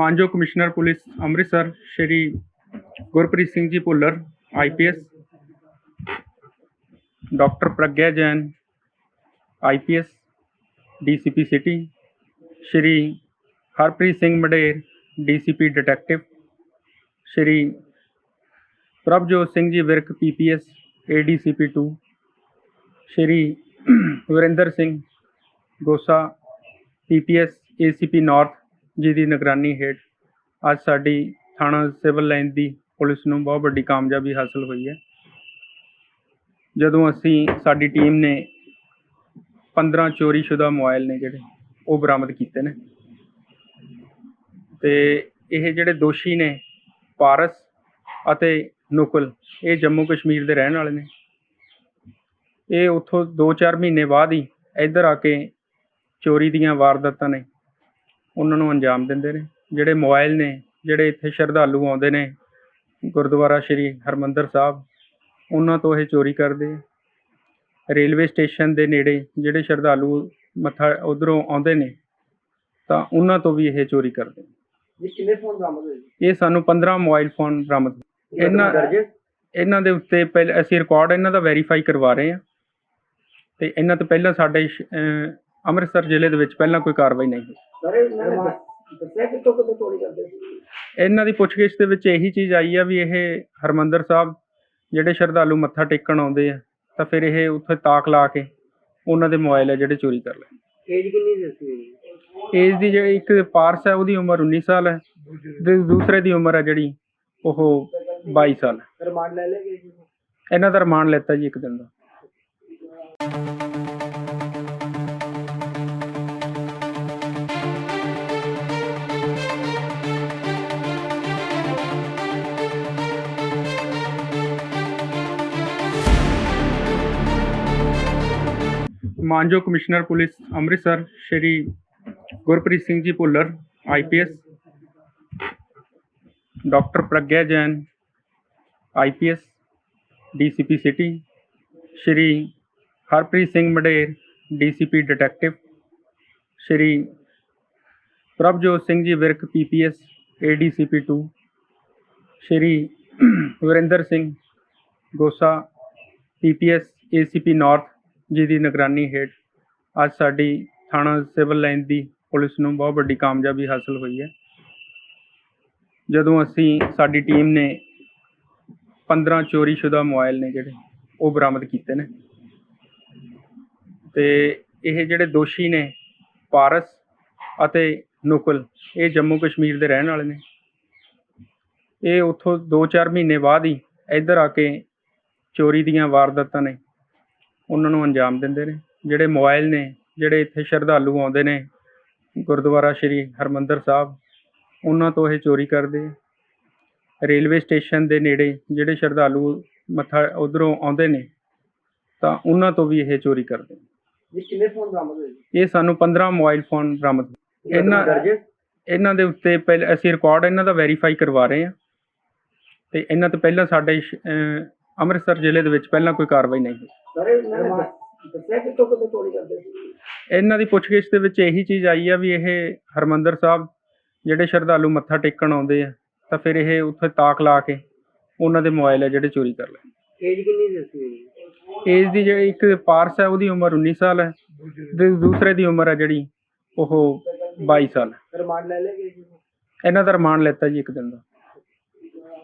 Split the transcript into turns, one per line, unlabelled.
ਮਾਨਯੋਗ commissioner police Amritsar, Shri Gurpreet Singh ji Bhullar IPS doctor Pragya Jain IPS DCP city, Shri Harpreet Singh Mader DCP detective, Shri Prabhjot Singh ji Virk PPS ADCP 2 Shri Varinder Singh Gosa PPS ACP north ਜਿਹਦੀ ਨਿਗਰਾਨੀ ਹੇਠ ਅੱਜ ਸਾਡੀ ਥਾਣਾ civil line ਦੀ police ਨੂੰ ਬਹੁਤ ਵੱਡੀ ਕਾਮਯਾਬੀ ਹਾਸਲ ਹੋਈ ਹੈ। ਜਦੋਂ ਅਸੀਂ ਸਾਡੀ ਟੀਮ ਨੇ 15 ਚੋਰੀशुदा ਮੋਬਾਈਲ ਨੇ ਜਿਹੜੇ, ਉਹ ਬਰਾਮਦ ਕੀਤੇ ਨੇ। ਤੇ ਇਹ ਜਿਹੜੇ ਦੋਸ਼ੀ ਨੇ, ਪਾਰਸ ਅਤੇ ਨੁਕਲ, ਇਹ ਜੰਮੂ ਕਸ਼ਮੀਰ ਦੇ ਰਹਿਣ ਵਾਲੇ ਨੇ। ਇਹ ਉੱਥੋਂ 2-4 ਮਹੀਨੇ ਬਾਅਦ ਹੀ ਇੱਧਰ ਆ ਕੇ ਚੋਰੀ ਦੀਆਂ ਵਾਰਦਾਤਾਂ ਨੇ ਉਹਨਾਂ ਨੂੰ ਅੰਜਾਮ ਦਿੰਦੇ ਨੇ ਜਿਹੜੇ ਮੋਬਾਈਲ ਨੇ ਜਿਹੜੇ ਇੱਥੇ ਸ਼ਰਧਾਲੂ ਆਉਂਦੇ ਨੇ ਗੁਰਦੁਆਰਾ ਸ਼੍ਰੀ ਹਰਮੰਦਰ ਸਾਹਿਬ ਉਹਨਾਂ ਤੋਂ ਇਹ ਚੋਰੀ ਕਰਦੇ। ਰੇਲਵੇ ਸਟੇਸ਼ਨ ਦੇ ਨੇੜੇ ਜਿਹੜੇ ਸ਼ਰਧਾਲੂ ਮੱਥਾ ਉਧਰੋਂ ਆਉਂਦੇ ਨੇ ਤਾਂ ਉਹਨਾਂ ਤੋਂ ਵੀ ਇਹ ਚੋਰੀ ਕਰਦੇ
ਜੀ ਕਿੰਨੇ ਫੋਨ ਬਰਾਮਦ ਹੋਏ ਜੀ
ਇਹ ਸਾਨੂੰ 15 ਮੋਬਾਈਲ ਫੋਨ ਬਰਾਮਦ। ਇਹਨਾਂ? ਇਹਨਾਂ ਦੇ ਉੱਤੇ ਪਹਿਲ ਅਸੀਂ ਰਿਕਾਰਡ ਇਹਨਾਂ ਦਾ ਵੈਰੀਫਾਈ ਕਰਵਾ ਰਹੇ ਹਾਂ ਤੇ ਇਹਨਾਂ ਤੋਂ ਪਹਿਲਾਂ ਸਾਡੇ ਅੰਮ੍ਰਿਤਸਰ ਜ਼ਿਲ੍ਹੇ ਦੇ ਵਿੱਚ ਪਹਿਲਾਂ ਕੋਈ ਕਾਰਵਾਈ ਨਹੀਂ ਹੋਈ
ਸਰ ਇਹਨਾਂ ਨੇ ਦੱਸਿਆ ਕਿੱਥੋਂ ਕਿੱਥੋਂ ਚੋਰੀ ਕਰਦੇ ਸੀ?
ਇਹਨਾਂ ਦੀ ਪੁੱਛਗਿੱਛ ਦੇ ਵਿੱਚ ਇਹੀ ਚੀਜ਼ ਆਈ ਆ ਵੀ ਇਹ ਹਰਮੰਦਰ ਸਾਹਿਬ ਜਿਹੜੇ ਸ਼ਰਧਾਲੂ ਮੱਥਾ ਟੇਕਣ ਆਉਂਦੇ ਆ ਤਾਂ ਫਿਰ ਇਹ ਉੱਥੇ ਤਾਕ ਲਾ ਕੇ ਉਹਨਾਂ ਦੇ ਮੋਬਾਈਲ ਆ ਜਿਹੜੇ ਚੋਰੀ ਕਰ ਲੈ
ਏਜ ਕਿੰਨੀ ਦੱਸੀ ਜੀ
ਏਜ ਦੀ ਜਿਹੜੀ ਇੱਕ ਪਾਰਸ ਹੈ ਉਹਦੀ ਉਮਰ 19 ਸਾਲ ਹੈ ਤੇ ਦੂਸਰੇ ਦੀ ਉਮਰ ਹੈ ਜਿਹੜੀ ਉਹ 22 ਸਾਲ ਹੈ
ਰਿਮਾਂਡ ਲੈ ਜੀ
ਇਹਨਾਂ ਦਾ ਰਿਮਾਂਡ ਲੈਤਾ ਜੀ ਇੱਕ ਦਿਨ ਦਾ। ਮਾਨਯੋਗ commissioner police Amritsar, Shri Gurpreet Singh ji Bhullar IPS doctor Pragya Jain IPS DCP city, Shri Harpreet Singh Mader DCP detective, Shri Prabhjot Singh ji Virk PPS ADCP 2 Shri Varinder Singh Gosa PPS ACP north ਜਿਹਦੀ ਨਿਗਰਾਨੀ ਹੇਠ ਅੱਜ ਸਾਡੀ ਥਾਣਾ civil line ਦੀ police ਨੂੰ ਬਹੁਤ ਵੱਡੀ ਕਾਮਯਾਬੀ ਹਾਸਲ ਹੋਈ ਹੈ। ਜਦੋਂ ਅਸੀਂ ਸਾਡੀ ਟੀਮ ਨੇ 15 ਚੋਰੀशुदा ਮੋਬਾਈਲ ਨੇ ਜਿਹੜੇ, ਉਹ ਬਰਾਮਦ ਕੀਤੇ ਨੇ। ਤੇ ਇਹ ਜਿਹੜੇ ਦੋਸ਼ੀ ਨੇ, ਪਾਰਸ ਅਤੇ ਨੁਕਲ, ਇਹ ਜੰਮੂ ਕਸ਼ਮੀਰ ਦੇ ਰਹਿਣ ਵਾਲੇ ਨੇ। ਇਹ ਉੱਥੋਂ 2-4 ਮਹੀਨੇ ਬਾਅਦ ਹੀ ਇੱਧਰ ਆ ਕੇ ਚੋਰੀ ਦੀਆਂ ਵਾਰਦਾਤਾਂ ਨੇ ਉਹਨਾਂ ਨੂੰ ਅੰਜਾਮ ਦਿੰਦੇ ਨੇ ਜਿਹੜੇ ਮੋਬਾਈਲ ਨੇ ਜਿਹੜੇ ਇੱਥੇ ਸ਼ਰਧਾਲੂ ਆਉਂਦੇ ਨੇ ਗੁਰਦੁਆਰਾ ਸ਼੍ਰੀ ਹਰਮੰਦਰ ਸਾਹਿਬ ਉਹਨਾਂ ਤੋਂ ਇਹ ਚੋਰੀ ਕਰਦੇ। ਰੇਲਵੇ ਸਟੇਸ਼ਨ ਦੇ ਨੇੜੇ ਜਿਹੜੇ ਸ਼ਰਧਾਲੂ ਮੱਥਾ ਉਧਰੋਂ ਆਉਂਦੇ ਨੇ ਤਾਂ ਉਹਨਾਂ ਤੋਂ ਵੀ ਇਹ ਚੋਰੀ ਕਰਦੇ
ਜੀ ਕਿੰਨੇ ਫੋਨ ਬਰਾਮਦ ਹੋਏ ਜੀ
ਇਹ ਸਾਨੂੰ 15 ਮੋਬਾਈਲ ਫੋਨ ਬਰਾਮਦ। ਇਹਨਾਂ? ਇਹਨਾਂ ਦੇ ਉੱਤੇ ਪਹਿਲ ਅਸੀਂ ਰਿਕਾਰਡ ਇਹਨਾਂ ਦਾ ਵੈਰੀਫਾਈ ਕਰਵਾ ਰਹੇ ਹਾਂ ਤੇ ਇਹਨਾਂ ਤੋਂ ਪਹਿਲਾਂ ਸਾਡੇ ਅੰਮ੍ਰਿਤਸਰ ਜ਼ਿਲ੍ਹੇ ਦੇ ਵਿੱਚ ਪਹਿਲਾਂ ਕੋਈ ਕਾਰਵਾਈ ਨਹੀਂ ਹੋਈ।
ਸਰ ਇਹਨਾਂ ਨੇ ਦੱਸਿਆ ਕਿੱਥੋਂ ਕਿੱਥੋਂ ਚੋਰੀ ਕਰਦੇ ਸੀ?
ਇਹਨਾਂ ਦੀ ਪੁੱਛਗਿੱਛ ਦੇ ਵਿੱਚ ਇਹੀ ਚੀਜ਼ ਆਈ ਆ ਵੀ ਇਹ ਹਰਮੰਦਰ ਸਾਹਿਬ ਜਿਹੜੇ ਸ਼ਰਧਾਲੂ ਮੱਥਾ ਟੇਕਣ ਆਉਂਦੇ ਆ ਤਾਂ ਫਿਰ ਇਹ ਉੱਥੇ ਤਾਕ ਲਾ ਕੇ ਉਹਨਾਂ ਦੇ ਮੋਬਾਈਲ ਆ ਜਿਹੜੇ ਚੋਰੀ ਕਰ ਲੈ
ਏਜ ਕਿੰਨੀ ਦੱਸੀ
ਏਜ ਦੀ ਜਿਹੜੀ ਇੱਕ ਪਾਰਸ ਹੈ ਉਹਦੀ ਉਮਰ 19 ਸਾਲ ਹੈ ਤੇ ਦੂਸਰੇ ਦੀ ਉਮਰ ਹੈ ਜਿਹੜੀ ਉਹ 22 ਸਾਲ
ਰਿਮਾਂਡ ਲੈ ਲਏ
ਇਹਨਾਂ ਦਾ ਰਿਮਾਂਡ ਲੈਤਾ ਜੀ ਇੱਕ ਦਿਨ ਦਾ।